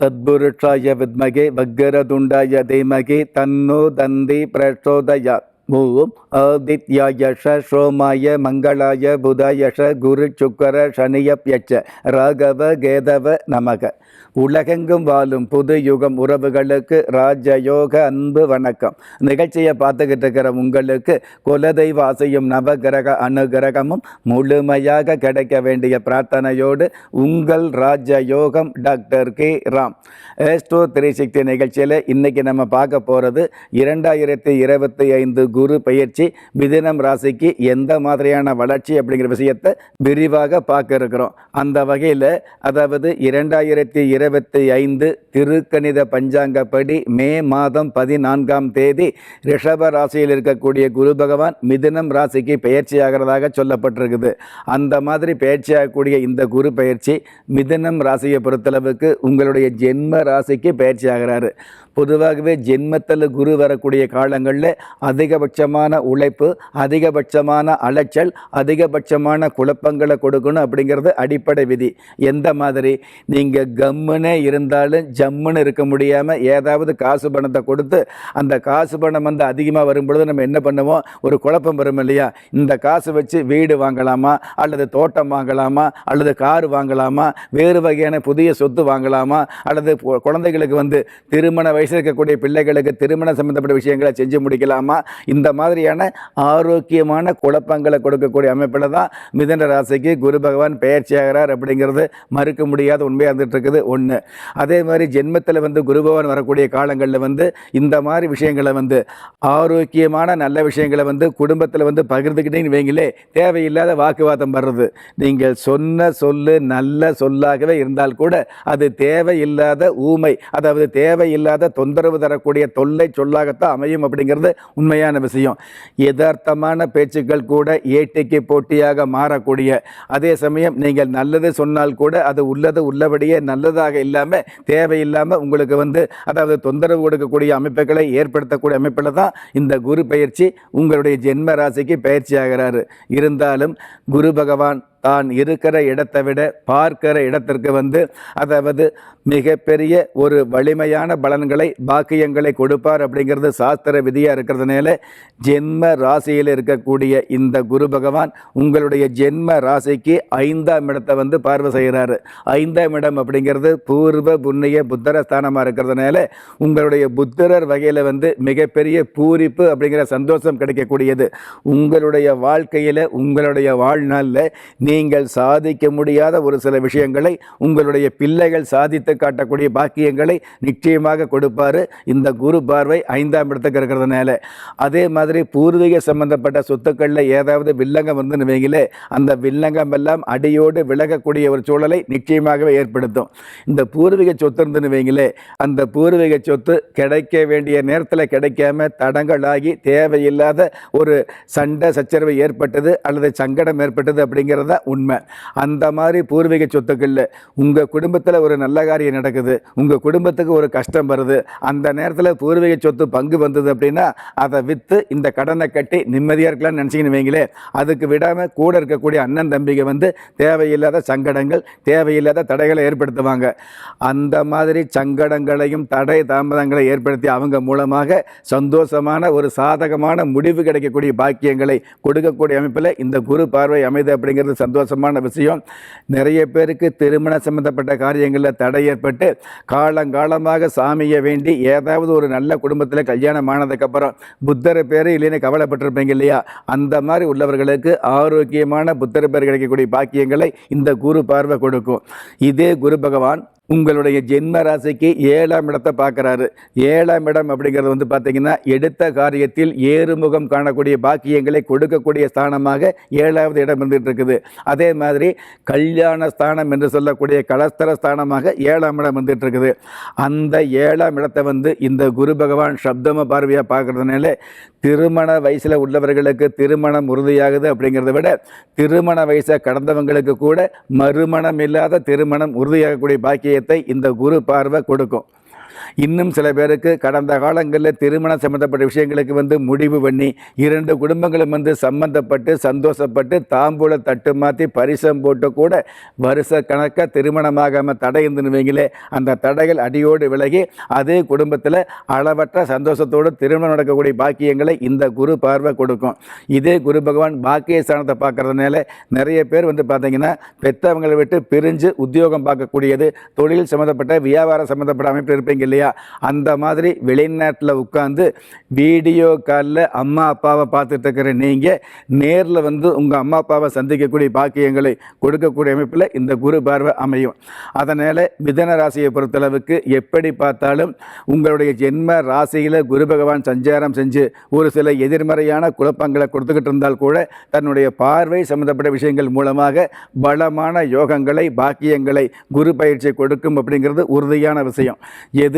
தத்புருஷாய வித்மகே வக்கரதுண்டாய தீமகி தன்னோ தந்தி பிரச்சோதயாத் ஓம் ஆதித்யாய சோமாய மங்களாய புதாயஷ குரு சுக்கர சனியப்யச்ச ராகவ கேதவ நமக. உலகெங்கும் வாழும் புது யுகம் உறவுகளுக்கு ராஜயோக அன்பு வணக்கம். நிகழ்ச்சியை பார்த்துக்கிட்டு இருக்கிற உங்களுக்கு குலதெய்வ ஆசையும் நவகிரக அனுகிரகமும் முழுமையாக கிடைக்க வேண்டிய பிரார்த்தனையோடு உங்கள் ராஜயோகம் doctor K. Ram. Astro three sixty நிகழ்ச்சியில் இன்றைக்கி நம்ம பார்க்க போகிறது இரண்டாயிரத்தி இருபத்தி ஐந்து குரு பயிற்சி மிதினம் ராசிக்கு எந்த மாதிரியான வளர்ச்சி அப்படிங்கிற விஷயத்தை விரிவாக பார்க்க இருக்கிறோம். அந்த வகையில் அதாவது இரண்டாயிரத்தி இருபத்தி ஐந்து திருக்கணித பஞ்சாங்கப்படி மே மாதம் பதினான்காம் தேதி ரிஷப ராசியில் இருக்கக்கூடிய குரு பகவான் மிதினம் ராசிக்கு பயிற்சி ஆகிறதாக சொல்லப்பட்டிருக்குது. அந்த மாதிரி பயிற்சி ஆகக்கூடிய இந்த குரு பயிற்சி மிதினம் ராசியை பொறுத்தளவுக்கு உங்களுடைய ஜென்ம ராசிக்கு பயிற்சி ஆகிறாரு. பொதுவாகவே ஜென்மத்தில் குரு வரக்கூடிய காலங்களில் அதிகபட்சமான உழைப்பு அதிகபட்சமான அலைச்சல் அதிகபட்சமான குழப்பங்களை கொடுக்கணும் அப்படிங்கிறது அடிப்படை விதி. எந்த மாதிரி? நீங்கள் கம்முனே இருந்தாலும் ஜம்முன்னு இருக்க முடியாமல் ஏதாவது காசு பணத்தை கொடுத்து அந்த காசு பணம் வந்து அதிகமாக வரும்பொழுது நம்ம என்ன பண்ணுவோம்? ஒரு குழப்பம் வரும் இல்லையா? இந்த காசு வச்சு வீடு வாங்கலாமா? அல்லது தோட்டம் வாங்கலாமா? அல்லது கார் வாங்கலாமா? வேறு வகையான புதிய சொத்து வாங்கலாமா? அல்லது குழந்தைகளுக்கு வந்து திருமண வயசில் இருக்கக்கூடிய பிள்ளைகளுக்கு திருமணம் சம்பந்தப்பட்ட விஷயங்களை செஞ்சு முடிக்கலாமா? இந்த மாதிரியான ஆரோக்கியமான குழப்பங்களை கொடுக்கக்கூடிய அமைப்பில் தான் மிதன ராசிக்கு குரு பகவான் பெயர்ச்சியாகிறார் அப்படிங்கிறது மறுக்க முடியாத உண்மையாக இருந்துட்டு இருக்குது ஒன்று அதே மாதிரி ஜென்மத்தில் வந்து குரு பகவான் வரக்கூடிய காலங்களில் வந்து இந்த மாதிரி விஷயங்களை வந்து ஆரோக்கியமான நல்ல விஷயங்களை வந்து குடும்பத்தில் வந்து பகிர்ந்துக்கிட்டீங்கன்னு வைங்களே தேவையில்லாத வாக்குவாதம் வர்றது. நீங்கள் சொன்ன சொல்லு நல்ல சொல்லாகவே இருந்தால் கூட அது தேவையில்லாத ஊமை அதாவது தேவையில்லாத தொந்தரவு தரக்கூடிய தொல்லை சொல்லாகத்தான் அமையும் அப்படிங்கிறது உண்மையான விஷயம். யதார்த்தமான பேச்சுக்கள் கூட ஏட்டிக்கு போட்டியாக மாறக்கூடிய அதே சமயம் நீங்கள் நல்லது சொன்னால் கூட அது உள்ளது உள்ளபடியே நல்லதாக இல்லாமல் தேவையில்லாமல் உங்களுக்கு வந்து அதாவது தொந்தரவு கொடுக்கக்கூடிய அமைப்புகளை ஏற்படுத்தக்கூடிய அமைப்பில் தான் இந்த குரு பயிற்சி உங்களுடைய ஜென்ம ராசிக்கு பயிற்சி ஆகிறாரு. இருந்தாலும் குரு பகவான் தான் இருக்கிற இடத்தை விட பார்க்கிற இடத்திற்கு வந்து அதாவது மிகப்பெரிய ஒரு வலிமையான பலன்களை பாக்கியங்களை கொடுப்பார் அப்படிங்கிறது சாஸ்திர விதியாக இருக்கிறதுனால ஜென்ம ராசியில் இருக்கக்கூடிய இந்த குரு பகவான் உங்களுடைய ஜென்ம ராசிக்கு ஐந்தாம் இடத்தை வந்து பார்வை செய்கிறாரு. ஐந்தாம் இடம் அப்படிங்கிறது பூர்வ புண்ணிய புத்தர ஸ்தானமாக இருக்கிறதுனால உங்களுடைய புத்திரர் வகையில் வந்து மிகப்பெரிய பூரிப்பு அப்படிங்கிற சந்தோஷம் கிடைக்கக்கூடியது. உங்களுடைய வாழ்க்கையில் உங்களுடைய வாழ்நாளில் நீங்கள் சாதிக்க முடியாத ஒரு சில விஷயங்களை உங்களுடைய பிள்ளைகள் சாதித்து காட்டக்கூடிய பாக்கியங்களை நிச்சயமாக கொடுப்பார். இந்த குரு பார்வை ஐந்தாம் இடத்துக்கு இருக்கிறதுனால. அதே மாதிரி பூர்வீக சம்பந்தப்பட்ட சொத்துக்களில் ஏதாவது வில்லங்கம் வந்து வைங்களே அந்த வில்லங்கம் எல்லாம் அடியோடு விலகக்கூடிய ஒரு சூழலை நிச்சயமாகவே ஏற்படுத்தும். இந்த பூர்வீக சொத்து இருந்துன்னு வைங்களே அந்த பூர்வீக சொத்து கிடைக்க வேண்டிய நேரத்தில் கிடைக்காம தடங்களாகி தேவையில்லாத ஒரு சண்டை சச்சரவு ஏற்பட்டது அல்லது சங்கடம் ஏற்பட்டது அப்படிங்கிறத உண்மை. அந்த மாதிரி பூர்வீக சொத்துக்களில் உங்கள் குடும்பத்தில் ஒரு நல்ல காரியம் நடக்குது. உங்கள் குடும்பத்துக்கு ஒரு கஷ்டம் வருது. அந்த நேரத்தில் பூர்வீக சொத்து பங்கு வந்தது அப்படின்னா அதை விற்று இந்த கடனை கட்டி நிம்மதியாக இருக்கலாம்னு நினச்சிங்கன்னு வைங்களே அதுக்கு விடாமல் கூட இருக்கக்கூடிய அண்ணன் தம்பிங்க வந்து தேவையில்லாத சங்கடங்கள் தேவையில்லாத தடைகளை ஏற்படுத்துவாங்க. அந்த மாதிரி சங்கடங்களையும் தடை தாமதங்களை ஏற்படுத்தி அவங்க மூலமாக சந்தோஷமான ஒரு சாதகமான முடிவு கிடைக்கக்கூடிய பாக்கியங்களை கொடுக்கக்கூடிய அமைப்பில் இந்த குரு பார்வை அமைது அப்படிங்கிறது சந்தோஷமான விஷயம். நிறைய பேருக்கு திருமண சம்பந்தப்பட்ட காரியங்களில் தடை ஏற்பட்டு காலங்காலமாக சாமியை வேண்டி ஏதாவது ஒரு நல்ல குடும்பத்தில் கல்யாணம் ஆனதுக்கப்புறம் புத்தர் பேர் இல்லைன்னு கவலைப்பட்டிருப்பீங்க இல்லையா? அந்த மாதிரி உள்ளவர்களுக்கு ஆரோக்கியமான புத்தர் பேர் கிடைக்கக்கூடிய பாக்கியங்களை இந்த குரு பார்வை கொடுக்கும். இதே குரு பகவான் உங்களுடைய ஜென்ம ராசிக்கு ஏழாம் இடத்தை பார்க்குறாரு. ஏழாம் இடம் அப்படிங்கிறது வந்து பார்த்தீங்கன்னா எடுத்த காரியத்தில் ஏறுமுகம் காணக்கூடிய பாக்கியங்களை கொடுக்கக்கூடிய ஸ்தானமாக ஏழாவது இடம் இருந்துகிட்டு இருக்குது அதே மாதிரி கல்யாண ஸ்தானம் என்று சொல்லக்கூடிய கலஸ்தர ஸ்தானமாக ஏழாம் இடம் வந்துட்டு இருக்குது அந்த ஏழாம் இடத்தை வந்து இந்த குரு பகவான் சப்தம பார்வையாக பார்க்கறதுனால திருமண வயசில் உள்ளவர்களுக்கு திருமணம் உறுதியாகுது அப்படிங்கிறத விட திருமண வயசை கடந்தவங்களுக்கு கூட மறுமணம் இல்லாத திருமணம் உறுதியாகக்கூடிய பாக்கிய பாக்கியத்தை இந்த குரு பார்வை கொடுக்கும். இன்னும் சில பேருக்கு கடந்த காலங்களில் திருமணம் சம்மந்தப்பட்ட விஷயங்களுக்கு வந்து முடிவு பண்ணி இரண்டு குடும்பங்களும் வந்து சம்பந்தப்பட்டு சந்தோஷப்பட்டு தாம்பூல தட்டு மாற்றி பரிசம் போட்டு கூட வருஷ கணக்காக திருமணமாகாமல் தடை இருந்துனுவீங்களே அந்த தடைகள் அடியோடு விலகி அதே குடும்பத்தில் அளவற்ற சந்தோஷத்தோடு திருமணம் நடக்கக்கூடிய பாக்கியங்களை இந்த குரு பார்வை கொடுக்கும். இதே குரு பகவான் பாக்கிய ஸ்தானத்தை பார்க்கறதுனால நிறைய பேர் வந்து பார்த்தீங்கன்னா பெற்றவங்களை விட்டு பிரிஞ்சு உத்தியோகம் பார்க்கக்கூடியது தொழில் சம்மந்தப்பட்ட வியாபாரம் சம்மந்தப்பட்ட அமைப்பு இருப்பீங்க இல்லையா? அந்த மாதிரி வெளிநாட்டில் உட்காந்து வீடியோ காலில் அம்மா அப்பாவை பார்த்துட்டு இருக்கிற நீங்கள் நேரில் வந்து உங்கள் அம்மா அப்பாவை சந்திக்கக்கூடிய பாக்கியங்களை கொடுக்கக்கூடிய அமைப்பில் இந்த குரு பார்வை அமையும். அதனால் மிதன ராசியை பொறுத்தளவுக்கு எப்படி பார்த்தாலும் உங்களுடைய ஜென்ம ராசியில் குரு பகவான் சஞ்சாரம் செஞ்சு ஒரு சில எதிர்மறையான குழப்பங்களை கொடுத்துக்கிட்டு இருந்தால் கூட தன்னுடைய பார்வை சம்பந்தப்பட்ட விஷயங்கள் மூலமாக பலமான யோகங்களை பாக்கியங்களை குரு பயிற்சி கொடுக்கும் அப்படிங்கிறது உறுதியான விஷயம். எது